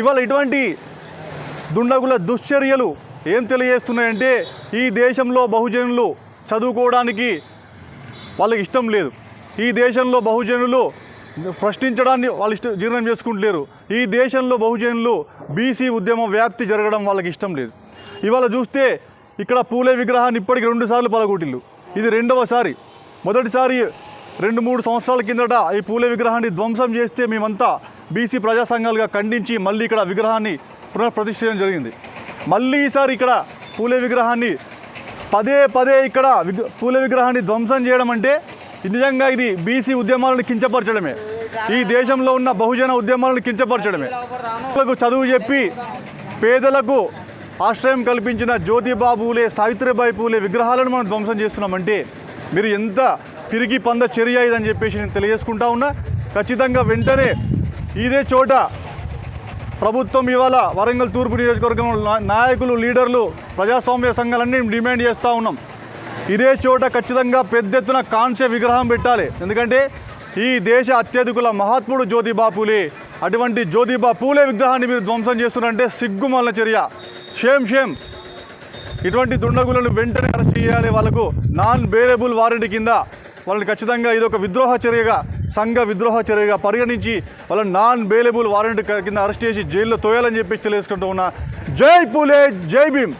ఇవాళ ఇటువంటి దుండగుల దుశ్చర్యలు ఏం తెలియజేస్తున్నాయంటే ఈ దేశంలో బహుజనులు చదువుకోవడానికి వాళ్ళకి ఇష్టం లేదు. ఈ దేశంలో బహుజనులు ప్రశ్నించడాన్ని వాళ్ళు ఇష్టం జీర్ణం చేసుకుంటలేరు. ఈ దేశంలో బహుజనులు బీసీ ఉద్యమం వ్యాప్తి జరగడం వాళ్ళకి ఇష్టం లేదు. ఇవాళ చూస్తే ఇక్కడ పూలే విగ్రహాన్ని ఇప్పటికి రెండుసార్లు పలగొట్టిల్లు ఇది రెండవసారి మొదటిసారి రెండు మూడు సంవత్సరాల కిందట ఈ పూలే విగ్రహాన్ని ధ్వంసం చేస్తే మేమంతా బీసీ ప్రజా సంఘాలుగా ఖండించి మళ్ళీ ఇక్కడ విగ్రహాన్ని పునఃప్రతిష్ఠించడం జరిగింది. మళ్ళీ ఈసారి ఇక్కడ పూలే విగ్రహాన్ని పదే పదే ఇక్కడ విగ్ పూల విగ్రహాన్ని ధ్వంసం చేయడం అంటే నిజంగా ఇది బీసీ ఉద్యమాలను కించపరచడమే. ఈ దేశంలో ఉన్న బహుజన ఉద్యమాలను కించపరచడమే. పిల్లలకు చదువు చెప్పి పేదలకు ఆశ్రయం కల్పించిన జ్యోతిబా పూలే సావిత్రిబాయి పూలే విగ్రహాలను మనం ధ్వంసం చేస్తున్నామంటే మీరు ఎంత పిరిగి పంద చర్య ఇదని చెప్పేసి నేను తెలియజేసుకుంటా ఉన్నా. ఖచ్చితంగా వెంటనే ఇదే చోట ప్రభుత్వం ఇవాళ వరంగల్ తూర్పు నియోజకవర్గంలో నాయకులు లీడర్లు ప్రజాస్వామ్య సంఘాలన్నీ డిమాండ్ చేస్తూ ఉన్నాం. ఇదే చోట ఖచ్చితంగా పెద్ద ఎత్తున కాంస్య విగ్రహం పెట్టాలి. ఎందుకంటే ఈ దేశ అత్యధికుల మహాత్ముడు జ్యోతిబా పూలే అటువంటి జ్యోతిబా పూలే విగ్రహాన్ని మీరు ధ్వంసం చేస్తున్నారంటే సిగ్గుమల్ల చర్య. Shame shame. ఇటువంటి దుండగులను వెంటనే అరెస్ట్ చేయాలి వాళ్ళకు నాన్ బేరబుల్ వారెంట్ కింద. వాళ్ళని ఖచ్చితంగా ఇది ఒక విద్రోహ చర్యగా సంఘ విద్రోహ చర్యగా పరిగణించి వాళ్ళని నాన్ బేలబుల్ వారెంట్ కింద అరెస్ట్ చేసి జైల్లో తోయాలని చెప్పేసి తెలియజేసుకుంటూ ఉన్నా. జై పూలే జై భీమ్.